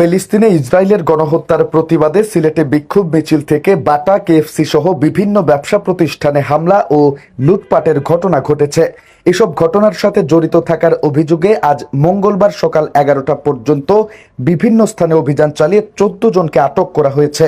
ফিলিস্তিনে ইসরায়েলের গণহত্যার প্রতিবাদে সিলেটে বিক্ষোভ মিছিল থেকে বাটা, কেএফসি সহ বিভিন্ন ব্যবসা প্রতিষ্ঠানে হামলা ও লুটপাটের ঘটনা ঘটেছে। এসব ঘটনার সাথে জড়িত থাকার অভিযোগে আজ মঙ্গলবার সকাল এগারোটা পর্যন্ত বিভিন্ন স্থানে অভিযান চালিয়ে চোদ্দ জনকে আটক করা হয়েছে।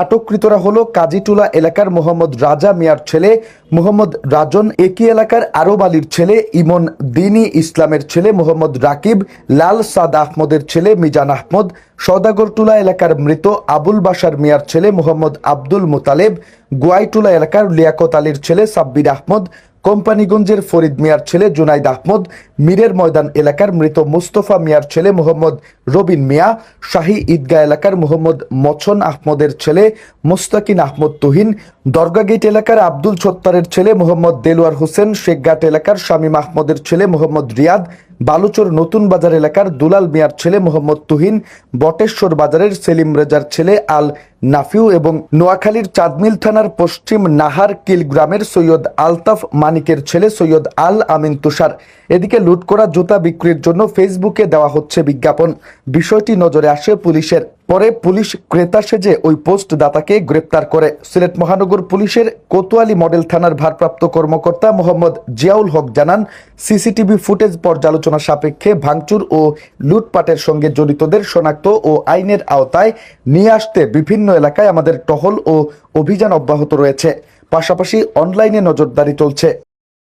আটককৃতরা হলো কাজীটুলা এলাকার মোহাম্মদ রাজা মিয়ার ছেলে, মোহাম্মদ রাজন একই এলাকার আরব আলীর ছেলে, ইমন দিনী ইসলামের ছেলে, মোহাম্মদ রাকিব লাল সাদ আহমদের ছেলে, মিজান আহমদ সদাগরটুলা এলাকার মৃত আবুল বাসার মিয়ার ছেলে, মোহাম্মদ আব্দুল মোতালেব গোয়াইটুলা এলাকার লিয়াকত আলীর ছেলে সাব্বির আহমদ কোম্পানিগঞ্জের ফরিদ মিয়ার ছেলে জুনাইদ আহমদ, মীরের ময়দান এলাকার মৃত মুস্তফা মিয়ার ছেলে মোহাম্মদ রবিন মিয়া, শাহী ঈদগাহ এলাকার মোহাম্মদ মছন আহমদের ছেলে মুস্তাকিন আহমদ তুহিন, দরগাগেট এলাকার আব্দুল ছত্তারের ছেলে মোহাম্মদ দেলোয়ার হোসেন, শেখঘাট এলাকার শামীম আহমদের ছেলে মোহাম্মদ রিয়াদ, বালুচর নতুন বাজার এলাকার দুলাল মিয়ার ছেলে মোহাম্মদ তুহিন, বটেশ্বর বাজারের সেলিম রেজার ছেলে আল নাফিউ এবং নোয়াখালীর চাঁদমিল থানার পশ্চিম নাহার কিল গ্রামের সৈয়দ আলতাফ মানিকের ছেলে সৈয়দ আল আমিন তুষার। এদিকে লুট করা জুতা বিক্রির জন্য ফেসবুকে দেওয়া হচ্ছে বিজ্ঞাপন। বিষয়টি নজরে আসে পুলিশের। পরে পুলিশ ক্রেতা সেজে ওই পোস্ট দাতাকে গ্রেপ্তার করে। সিলেট মহানগর পুলিশের কোতোয়ালি মডেল থানার ভারপ্রাপ্ত কর্মকর্তা মোহাম্মদ জিয়াউল হক জানান, সিসিটিভি ফুটেজ পর্যালোচনা সাপেক্ষে ভাঙচুর ও লুটপাটের সঙ্গে জড়িতদের শনাক্ত ও আইনের আওতায় নিয়ে আসতে বিভিন্ন এলাকায় আমাদের টহল ও অভিযান অব্যাহত রয়েছে। পাশাপাশি অনলাইনে নজরদারি চলছে।